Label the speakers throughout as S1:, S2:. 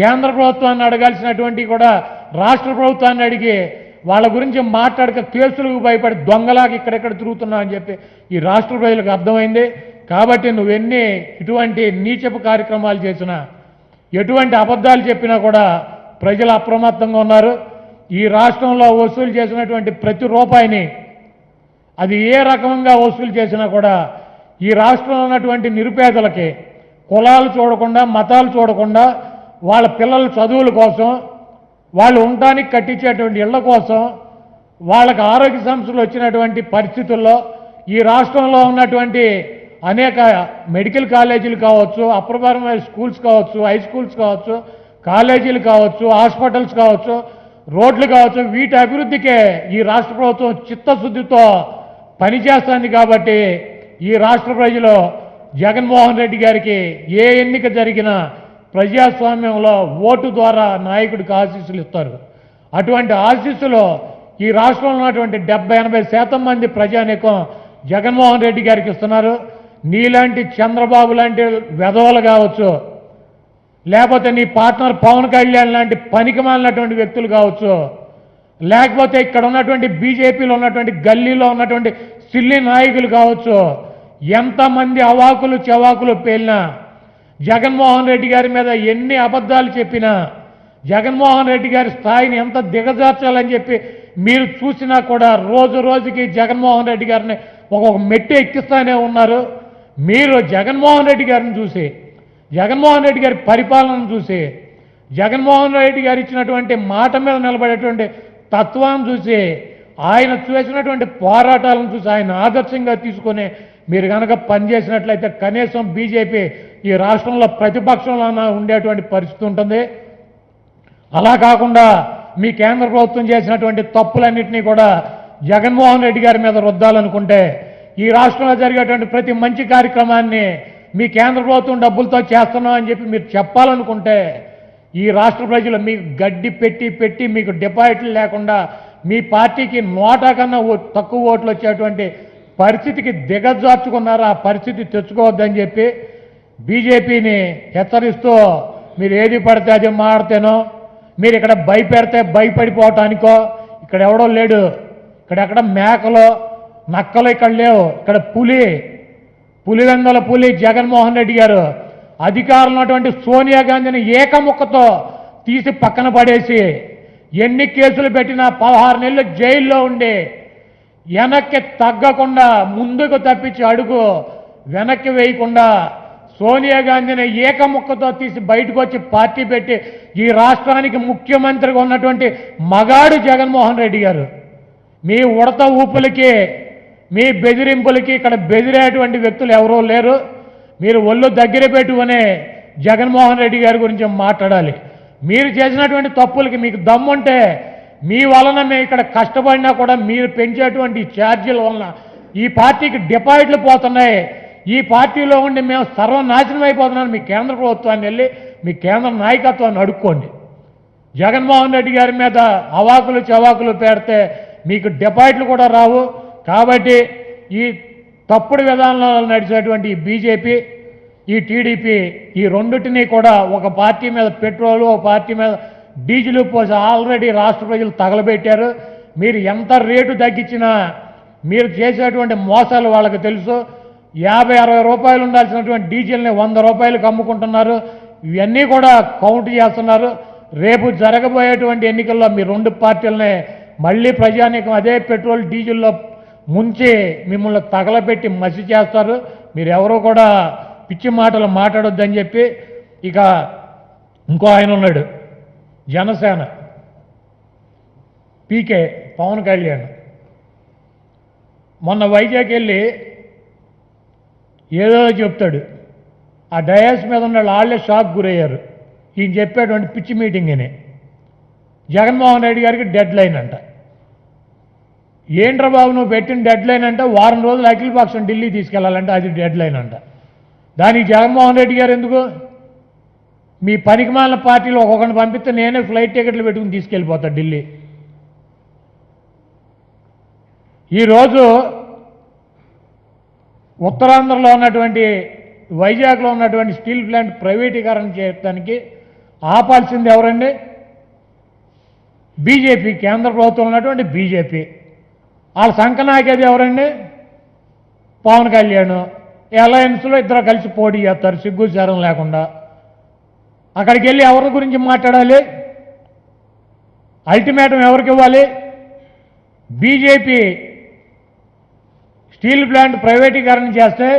S1: కేంద్ర ప్రభుత్వాన్ని అడగాల్సినటువంటి కూడా రాష్ట్ర ప్రభుత్వాన్ని అడిగి వాళ్ళ గురించి మాట్లాడక కేసులకు భయపడి దొంగలాగా ఇక్కడెక్కడ తిరుగుతున్నావు అని చెప్పి ఈ రాష్ట్ర ప్రజలకు అర్థమైంది. కాబట్టి నువ్వెన్ని ఇటువంటి నీచపు కార్యక్రమాలు చేసినా ఎటువంటి అబద్ధాలు చెప్పినా కూడా ప్రజలు అప్రమత్తంగా ఉన్నారు. ఈ రాష్ట్రంలో వసూలు చేసినటువంటి ప్రతి రూపాయిని అది ఏ రకంగా వసూలు చేసినా కూడా ఈ రాష్ట్రంలో ఉన్నటువంటి నిరుపేదలకి కులాలు చూడకుండా మతాలు చూడకుండా వాళ్ళ పిల్లల చదువుల కోసం వాళ్ళు ఉండటానికి కట్టించేటువంటి ఇళ్ళ కోసం వాళ్ళకి ఆరోగ్య సమస్యలు వచ్చినటువంటి పరిస్థితుల్లో ఈ రాష్ట్రంలో ఉన్నటువంటి అనేక మెడికల్ కాలేజీలు కావచ్చు అప్రభరమైన స్కూల్స్ కావచ్చు హై స్కూల్స్ కావచ్చు కాలేజీలు కావచ్చు హాస్పిటల్స్ కావచ్చు రోడ్లు కావచ్చు వీటి అభివృద్ధికే ఈ రాష్ట్ర ప్రభుత్వం చిత్తశుద్ధితో పనిచేస్తుంది కాబట్టి ఈ రాష్ట్ర ప్రజలు జగన్మోహన్ రెడ్డి గారికి ఏ ఎన్నిక జరిగినా ప్రజాస్వామ్యంలో ఓటు ద్వారా నాయకుడికి ఆశీస్సులు ఇస్తారు. అటువంటి ఆశీస్సులు ఈ రాష్ట్రంలో ఉన్నటువంటి డెబ్బై ఎనభై శాతం మంది ప్రజానీకం జగన్మోహన్ రెడ్డి గారికి ఇస్తున్నారు. నీలాంటి చంద్రబాబు లాంటి వెధవలు కావచ్చు లేకపోతే నీ పార్ట్నర్ పవన్ కళ్యాణ్ లాంటి పనికిమాలినటువంటి వ్యక్తులు కావచ్చు లేకపోతే ఇక్కడ ఉన్నటువంటి బీజేపీలో ఉన్నటువంటి గల్లీలో ఉన్నటువంటి సిల్లి నాయకులు కావచ్చు ఎంతమంది అవాకులు చెవాకులు పేలినా జగన్మోహన్ రెడ్డి గారి మీద ఎన్ని అబద్ధాలు చెప్పినా జగన్మోహన్ రెడ్డి గారి స్థాయిని ఎంత దిగజార్చాలని చెప్పి మీరు చూసినా కూడా రోజు రోజుకి జగన్మోహన్ రెడ్డి గారిని ఒక్కొక్క మెట్టు ఎక్కిస్తానే ఉన్నారు. మీరు జగన్మోహన్ రెడ్డి గారిని చూసి జగన్మోహన్ రెడ్డి గారి పరిపాలనను చూసి జగన్మోహన్ రెడ్డి గారు ఇచ్చినటువంటి మాట మీద నిలబడేటువంటి తత్వాన్ని చూసి ఆయన చేసినటువంటి పోరాటాలను చూసి ఆయన ఆదర్శంగా తీసుకొని మీరు కనుక పనిచేసినట్లయితే కనీసం బీజేపీ ఈ రాష్ట్రంలో ప్రతిపక్షంలో ఉండేటువంటి పరిస్థితి ఉంటుంది. అలా కాకుండా మీ కేంద్ర ప్రభుత్వం చేసినటువంటి తప్పులన్నింటినీ కూడా జగన్మోహన్ రెడ్డి గారి మీద రుద్దాలనుకుంటే ఈ రాష్ట్రంలో జరిగేటువంటి ప్రతి మంచి కార్యక్రమాన్ని మీ కేంద్ర ప్రభుత్వం డబ్బులతో చేస్తున్నాం అని చెప్పి మీరు చెప్పాలనుకుంటే ఈ రాష్ట్ర ప్రజలు మీకు గడ్డి పెట్టి పెట్టి మీకు డిపాజిట్లు లేకుండా మీ పార్టీకి నోటా కన్నా ఓ- తక్కువ ఓట్లు వచ్చేటువంటి పరిస్థితికి దిగజార్చుకున్నారు? ఆ పరిస్థితి తెచ్చుకోవద్దని చెప్పి బీజేపీని హెచ్చరిస్తూ మీరు ఏది పడితే అది మాడితేనో మీరు ఇక్కడ భయపెడితే భయపడిపోవటానికో ఇక్కడ ఎవడో లేడు. ఇక్కడ ఎక్కడ మేకలు నక్కలు ఇక్కడ లేవు. ఇక్కడ పులి పులివెందల పులి జగన్మోహన్ రెడ్డి గారు అధికారంలో ఉన్నటువంటి సోనియా గాంధీని ఏకముక్కతో తీసి పక్కన పడేసి ఎన్ని కేసులు పెట్టినా పదహారు నెలలు జైల్లో ఉండి వెనక్కి తగ్గకుండా ముందుకు తప్పించి అడుగు వెనక్కి వేయకుండా సోనియా గాంధీని ఏకముక్కతో తీసి బయటకు వచ్చి పార్టీ పెట్టి ఈ రాష్ట్రానికి ముఖ్యమంత్రిగా ఉన్నటువంటి మగాడు జగన్మోహన్ రెడ్డి గారు. మీ ఉడత ఊపులకి మీ బెదిరింపులకి ఇక్కడ బెదిరేటువంటి వ్యక్తులు ఎవరూ లేరు. మీరు ఒళ్ళు దగ్గర పెట్టుకునే జగన్మోహన్ రెడ్డి గారి గురించి మాట్లాడాలి. మీరు చేసినటువంటి తప్పులకి మీకు దమ్ముంటే మీ వలన మేము ఇక్కడ కష్టపడినా కూడా మీరు పెంచేటువంటి ఛార్జీల వలన ఈ పార్టీకి డిపాజిట్లు పోతున్నాయి. ఈ పార్టీలో ఉండి మేము సర్వనాశనం అయిపోతున్నాను మీ కేంద్ర ప్రభుత్వాన్ని వెళ్ళి మీ కేంద్ర నాయకత్వాన్ని అడుక్కోండి. జగన్మోహన్ రెడ్డి గారి మీద అవాకులు చవాకులు పెడితే మీకు డిపాయిట్లు కూడా రావు. కాబట్టి ఈ తప్పుడు విధానాలు నడిచేటువంటి బీజేపీ ఈ టీడీపీ ఈ రెండింటినీ కూడా ఒక పార్టీ మీద పెట్రోలు ఒక పార్టీ మీద డీజిల్ పోసి ఆల్రెడీ రాష్ట్ర ప్రజలు తగలబెట్టారు. మీరు ఎంత రేటు తగ్గించినా మీరు చేసేటువంటి మోసాలు వాళ్ళకి తెలుసు. యాభై అరవై రూపాయలు ఉండాల్సినటువంటి డీజిల్ని వంద రూపాయలకు అమ్ముకుంటున్నారు. ఇవన్నీ కూడా కౌంట్ చేస్తున్నారు. రేపు జరగబోయేటువంటి ఎన్నికల్లో మీ రెండు పార్టీలనే మళ్ళీ ప్రజానీకం అదే పెట్రోల్ డీజిల్లో ముంచి మిమ్మల్ని తగలపెట్టి మసి చేస్తారు. మీరు ఎవరో కూడా పిచ్చి మాటలు మాట్లాడొద్దని చెప్పి ఇక ఇంకో ఆయన ఉన్నాడు. జనసేన. పీకే పవన్ కళ్యాణ్. మొన్న వైజాగ్ వెళ్ళి ఏదో చెప్తాడు. ఆ డయాస్ మీద ఉన్న వాళ్ళు వాళ్ళే షాక్ గురయ్యారు. ఈయన చెప్పేటువంటి పిచ్చి మీటింగ్ అని జగన్మోహన్ రెడ్డి గారికి డెడ్ లైన్ అంట. ఏంట్రా బాబు నువ్వు పెట్టిన డెడ్ లైన్ అంటే వారం రోజులు అఖిల పక్షం ఢిల్లీ తీసుకెళ్ళాలంటే అది డెడ్ లైన్ అంట. దానికి జగన్మోహన్ రెడ్డి గారు ఎందుకు? మీ పనికిమాలిన పార్టీలో ఒక్కొక్కరిని పంపిస్తే నేనే ఫ్లైట్ టికెట్లు పెట్టుకుని తీసుకెళ్ళిపోతా ఢిల్లీ. ఈరోజు ఉత్తరాంధ్రలో ఉన్నటువంటి వైజాగ్లో ఉన్నటువంటి స్టీల్ ప్లాంట్ ప్రైవేటీకరణ చేయడానికి ఆపాల్సింది ఎవరండి? బీజేపీ కేంద్ర ప్రభుత్వం ఉన్నటువంటి బీజేపీ. వాళ్ళ సంకనాయకేది ఎవరండి? పవన్ కళ్యాణ్. అలయన్స్లో ఇద్దరు కలిసి పోటీ చేస్తారు సిగ్గు చేరం లేకుండా. అక్కడికి వెళ్ళి ఎవరి గురించి మాట్లాడాలి? అల్టిమేటం ఎవరికి ఇవ్వాలి? బీజేపీ స్టీల్ ప్లాంట్ ప్రైవేటీకరణ చేస్తే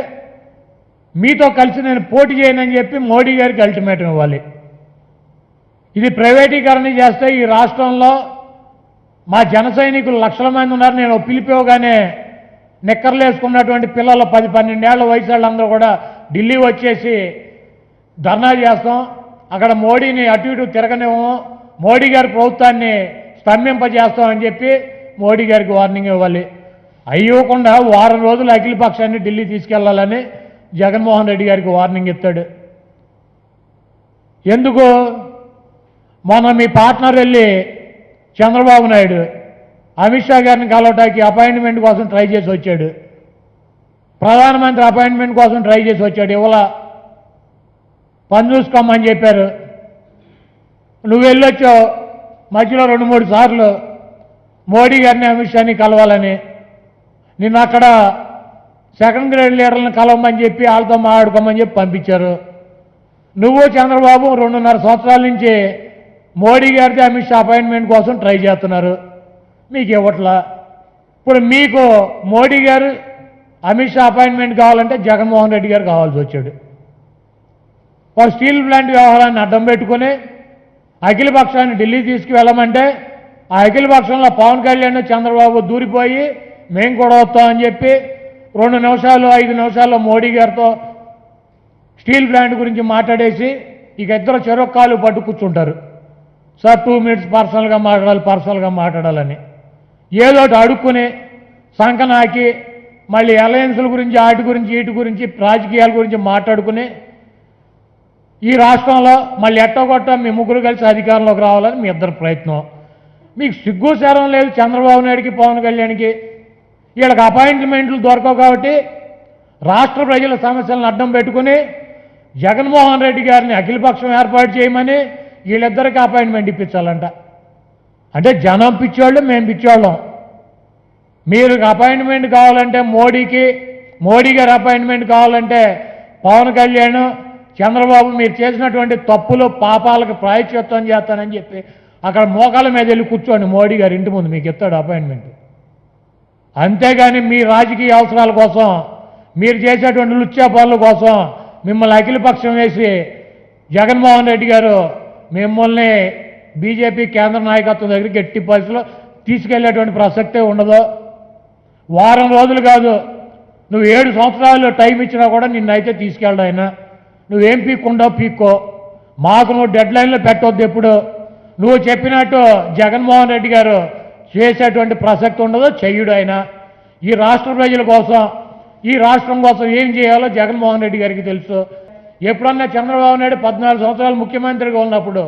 S1: మీతో కలిసి నేను పోటీ చేయనని చెప్పి మోడీ గారికి అల్టిమేటం ఇవ్వాలి. ఇది ప్రైవేటీకరణ చేస్తే ఈ రాష్ట్రంలో మా జన సైనికులు లక్షల మంది ఉన్నారు. నేను పిలిపోగానే నిక్కర్లేసుకున్నటువంటి పిల్లలు పది పన్నెండేళ్ళ వయసు వాళ్ళందరూ కూడా ఢిల్లీ వచ్చేసి ధర్నా చేస్తాం. అక్కడ మోడీని అటు ఇటు తిరగనివ్వం మోడీ గారి ప్రభుత్వాన్ని స్తంభింపజేస్తామని చెప్పి మోడీ గారికి వార్నింగ్ ఇవ్వాలి. అయ్యకుండా వారం రోజులు అఖిల పక్షాన్ని ఢిల్లీ తీసుకెళ్ళాలని జగన్మోహన్ రెడ్డి గారికి వార్నింగ్ ఇస్తాడు. ఎందుకు? మొన్న మీ పార్ట్నర్ వెళ్ళి చంద్రబాబు నాయుడు అమిత్ షా గారిని కలవటానికి అపాయింట్మెంట్ కోసం ట్రై చేసి వచ్చాడు. ప్రధానమంత్రి అపాయింట్మెంట్ కోసం ట్రై చేసి వచ్చాడు. ఇవాళ పని చూసుకోమని చెప్పారు. నువ్వు వెళ్ళొచ్చావు. మధ్యలో రెండు మూడు సార్లు మోడీ గారిని అమిత్ షాని కలవాలని నిన్న అక్కడ సెకండ్ గ్రేడ్ లీడర్లను కలవమని చెప్పి వాళ్ళతో మాట్లాడుకోమని చెప్పి పంపించారు. నువ్వు చంద్రబాబు రెండున్నర సంవత్సరాల నుంచి మోడీ గారితో అమిత్ షా అపాయింట్మెంట్ కోసం ట్రై చేస్తున్నారు. మీకు ఇవ్వట్లా? ఇప్పుడు మీకు మోడీ గారు అమిత్ షా అపాయింట్మెంట్ కావాలంటే జగన్మోహన్ రెడ్డి గారు కావాల్సి వచ్చాడు. వారు స్టీల్ ప్లాంట్ వ్యవహారాన్ని అడ్డం పెట్టుకుని అఖిల పక్షాన్ని ఢిల్లీ తీసుకువెళ్ళమంటే ఆ అఖిల పక్షంలో పవన్ కళ్యాణ్ చంద్రబాబు దూరిపోయి మేము కూడా వస్తామని చెప్పి రెండు నిమిషాలు ఐదు నిమిషాల్లో మోడీ గారితో స్టీల్ ప్లాంట్ గురించి మాట్లాడేసి ఇక ఇద్దరు చెరొక్కాలు పట్టు కూర్చుంటారు. సార్ టూ మినిట్స్ పర్సనల్గా మాట్లాడాలి పర్సనల్గా మాట్లాడాలని. ఏదో అడుక్కుని సంకనాకి మళ్ళీ అలయన్స్ల గురించి వాటి గురించి వీటి గురించి రాజకీయాల గురించి మాట్లాడుకుని ఈ రాష్ట్రంలో మళ్ళీ ఎట్టగొట్ట మీ ముగ్గురు కలిసి అధికారంలోకి రావాలని మీ ఇద్దరు ప్రయత్నం. మీకు సిగ్గు సేరం లేదు చంద్రబాబు నాయుడికి పవన్ కళ్యాణ్కి. వీళ్ళకి అపాయింట్మెంట్లు దొరకవు కాబట్టి రాష్ట్ర ప్రజల సమస్యలను అడ్డం పెట్టుకుని జగన్మోహన్ రెడ్డి గారిని అఖిలపక్షం ఏర్పాటు చేయమని వీళ్ళిద్దరికి అపాయింట్మెంట్ ఇప్పించాలంట. అంటే జనం పిచ్చోళ్ళు మేము పిచ్చోళ్ళం. మీరు అపాయింట్మెంట్ కావాలంటే మోడీకి మోడీ గారి అపాయింట్మెంట్ కావాలంటే పవన్ కళ్యాణ్ చంద్రబాబు మీరు చేసినటువంటి తప్పులు పాపాలకు ప్రాయశ్చిత్వం చేస్తానని చెప్పి అక్కడ మోకాల మీద వెళ్ళి కూర్చోండి మోడీ గారి ఇంటి ముందు మీకు ఇస్తాడు అపాయింట్మెంట్. అంతేగాని మీ రాజకీయ అవసరాల కోసం మీరు చేసేటువంటి లుచ్చా పనుల కోసం మిమ్మల్ని అఖిలపక్షం వేసి జగన్మోహన్ రెడ్డి గారు మిమ్మల్ని బీజేపీ కేంద్ర నాయకత్వం దగ్గరికి ఎట్టి పరిస్థితిలో తీసుకెళ్ళేటువంటి ప్రసక్తే ఉండదు. వారం రోజులు కాదు నువ్వు ఏడు సంవత్సరాలు టైం ఇచ్చినా కూడా నిన్నైతే తీసుకెళ్ళడం ఆయన. నువ్వేం పీక్కుండవు పీక్కో. మాకు నువ్వు డెడ్ లైన్లో పెట్టొద్దు ఎప్పుడు. నువ్వు చెప్పినట్టు జగన్మోహన్ రెడ్డి గారు చేసేటువంటి ప్రసక్తి ఉండదు చెయ్యుడు ఆయన. ఈ రాష్ట్ర ప్రజల కోసం ఈ రాష్ట్రం కోసం ఏం చేయాలో జగన్మోహన్ రెడ్డి గారికి తెలుసు. ఎప్పుడన్నా చంద్రబాబు నాయుడు పద్నాలుగు సంవత్సరాలు ముఖ్యమంత్రిగా ఉన్నప్పుడు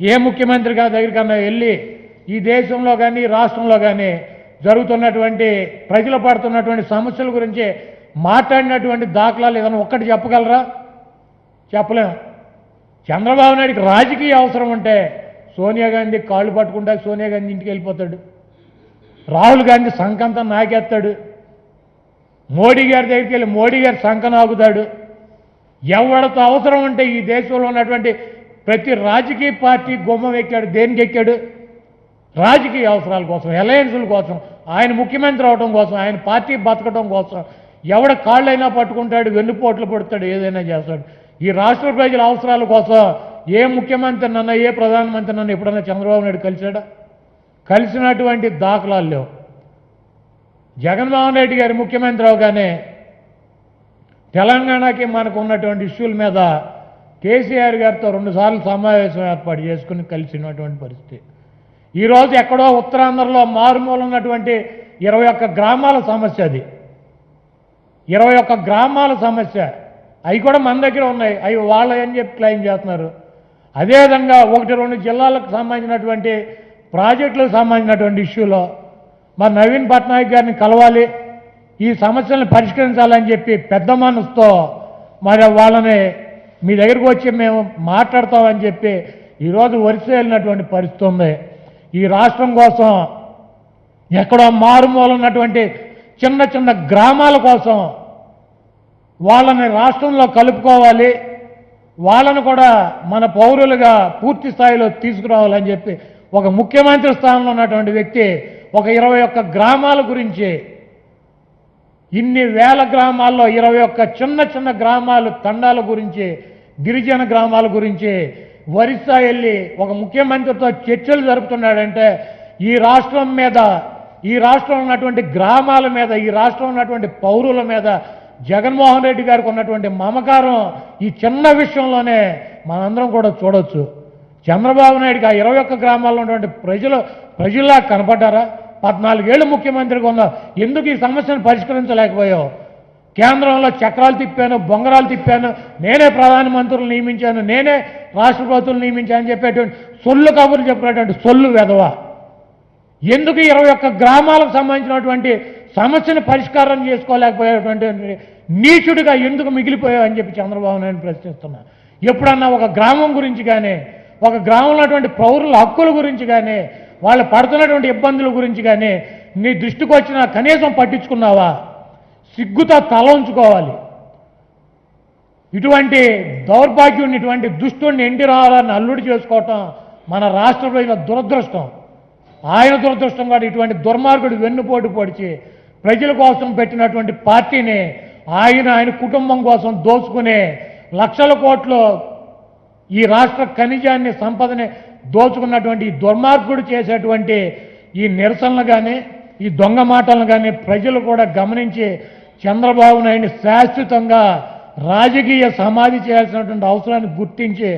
S1: ఏ ముఖ్యమంత్రి గారి దగ్గరికన్నా వెళ్ళి ఈ దేశంలో కానీ ఈ రాష్ట్రంలో కానీ జరుగుతున్నటువంటి ప్రజలు పడుతున్నటువంటి సమస్యల గురించి మాట్లాడినటువంటి దాఖలాలు ఏదైనా ఒక్కటి చెప్పగలరా? చెప్పలేం. చంద్రబాబు నాయుడికి రాజకీయ అవసరం ఉంటే సోనియా గాంధీ కాళ్ళు పట్టుకుంటా సోనియా గాంధీ ఇంటికి వెళ్ళిపోతాడు. రాహుల్ గాంధీ సంకంతం నాకేస్తాడు. మోడీ గారి దగ్గరికి వెళ్ళి మోడీ గారి సంకం ఆగుతాడు. ఎవరితో అవసరం ఉంటే ఈ దేశంలో ఉన్నటువంటి ప్రతి రాజకీయ పార్టీ గుమ్మం ఎక్కాడు దేనికి ఎక్కాడు? రాజకీయ అవసరాల కోసం అలయన్సుల కోసం ఆయన ముఖ్యమంత్రి అవడం కోసం ఆయన పార్టీ బతకడం కోసం. ఎవడ కాళ్ళైనా పట్టుకుంటాడు వెన్నుపోట్లు పడతాడు ఏదైనా చేస్తాడు. ఈ రాష్ట్ర ప్రజల అవసరాల కోసం ఏ ముఖ్యమంత్రి నన్న ఏ ప్రధానమంత్రి నన్ను ఎప్పుడన్నా చంద్రబాబు నాయుడు కలిశాడా? కలిసినటువంటి దాఖలాలు లేవు. జగన్మోహన్ రెడ్డి గారి ముఖ్యమంత్రి అవగానే తెలంగాణకి మనకు ఉన్నటువంటి ఇష్యూల మీద కేసీఆర్ గారితో రెండుసార్లు సమావేశం ఏర్పాటు చేసుకుని కలిసినటువంటి పరిస్థితి. ఈరోజు ఎక్కడో ఉత్తరాంధ్రలో మారుమూల ఉన్నటువంటి ఇరవై ఒక్క గ్రామాల సమస్య అది. ఇరవై ఒక్క గ్రామాల సమస్య. అవి కూడా మన దగ్గర ఉన్నాయి. అవి వాళ్ళని చెప్పి క్లెయిమ్ చేస్తున్నారు? అదేవిధంగా ఒకటి రెండు జిల్లాలకు సంబంధించినటువంటి ప్రాజెక్టులకు సంబంధించినటువంటి ఇష్యూలో మరి నవీన్ పట్నాయక్ గారిని కలవాలి ఈ సమస్యలను పరిష్కరించాలని చెప్పి పెద్ద మనసుతో మరి వాళ్ళని మీ దగ్గరకు వచ్చి మేము మాట్లాడతామని చెప్పి ఈరోజు వరుస వెళ్ళినటువంటి పరిస్థితి ఉంది. ఈ రాష్ట్రం కోసం ఎక్కడో మారుమూల ఉన్నటువంటి చిన్న చిన్న గ్రామాల కోసం వాళ్ళని రాష్ట్రంలో కలుపుకోవాలి. వాళ్ళను కూడా మన పౌరులుగా పూర్తి స్థాయిలో తీసుకురావాలని చెప్పి ఒక ముఖ్యమంత్రి స్థానంలో ఉన్నటువంటి వ్యక్తి ఒక ఇరవై ఒక్క గ్రామాల గురించి ఇన్ని వేల గ్రామాల్లో ఇరవై ఒక్క చిన్న చిన్న గ్రామాలు తండాల గురించి గిరిజన గ్రామాల గురించి వరిసా వెళ్ళి ఒక ముఖ్యమంత్రితో చర్చలు జరుపుతున్నాడంటే ఈ రాష్ట్రం మీద ఈ రాష్ట్రంలో ఉన్నటువంటి గ్రామాల మీద ఈ రాష్ట్రంలో ఉన్నటువంటి పౌరుల మీద జగన్మోహన్ రెడ్డి గారికి ఉన్నటువంటి మమకారం ఈ చిన్న విషయంలోనే మనందరం కూడా చూడొచ్చు. చంద్రబాబు నాయుడికి ఆ ఇరవై ఒక్క గ్రామాల్లో ఉన్నటువంటి ప్రజలు ప్రజల్లా కనపడ్డారా? పద్నాలుగేళ్ళు ముఖ్యమంత్రిగా ఉన్నా ఎందుకు ఈ సమస్యను పరిష్కరించలేకపోయావు? కేంద్రంలో చక్రాలు తిప్పాను బొంగరాలు తిప్పాను నేనే ప్రధానమంత్రులు నియమించాను నేనే రాష్ట్ర ప్రభుత్వం నియమించాను చెప్పేటువంటి సొల్లు కబుర్లు చెప్పినటువంటి సొల్లు వెధవ. ఎందుకు ఇరవై ఒక్క గ్రామాలకు సంబంధించినటువంటి సమస్యను పరిష్కారం చేసుకోలేకపోయేటువంటి నీచుడిగా ఎందుకు మిగిలిపోయావు అని చెప్పి చంద్రబాబు నాయుడు ప్రశ్నిస్తున్నా. ఎప్పుడన్నా ఒక గ్రామం గురించి కానీ ఒక గ్రామంలో ఉన్నటువంటి పౌరుల హక్కుల గురించి కానీ వాళ్ళు పడుతున్నటువంటి ఇబ్బందుల గురించి కానీ నీ దృష్టికి వచ్చిన కనీసం పట్టించుకున్నావా? సిగ్గుతో తల ఉంచుకోవాలి. ఇటువంటి దౌర్భాగ్యుడిని ఇటువంటి దుష్టుడిని ఎన్టీ రావాలని అల్లుడి చేసుకోవటం మన రాష్ట్ర ప్రజల దురదృష్టం. ఆయన దురదృష్టం కాదు ఇటువంటి దుర్మార్గుడు వెన్నుపోటు పొడిచి ప్రజల కోసం పెట్టినటువంటి పార్టీని ఆయన ఆయన కుటుంబం కోసం దోచుకునే లక్షల కోట్లు ఈ రాష్ట్ర ఖనిజాన్ని సంపదని దోచుకున్నటువంటి దుర్మార్గుడు చేసేటువంటి ఈ నిరసనలు కానీ ఈ దొంగ మాటలను కానీ ప్రజలు కూడా గమనించి చంద్రబాబు నాయుడిని శాశ్వతంగా రాజకీయ సమాధి చేయాల్సినటువంటి అవసరాన్ని గుర్తించి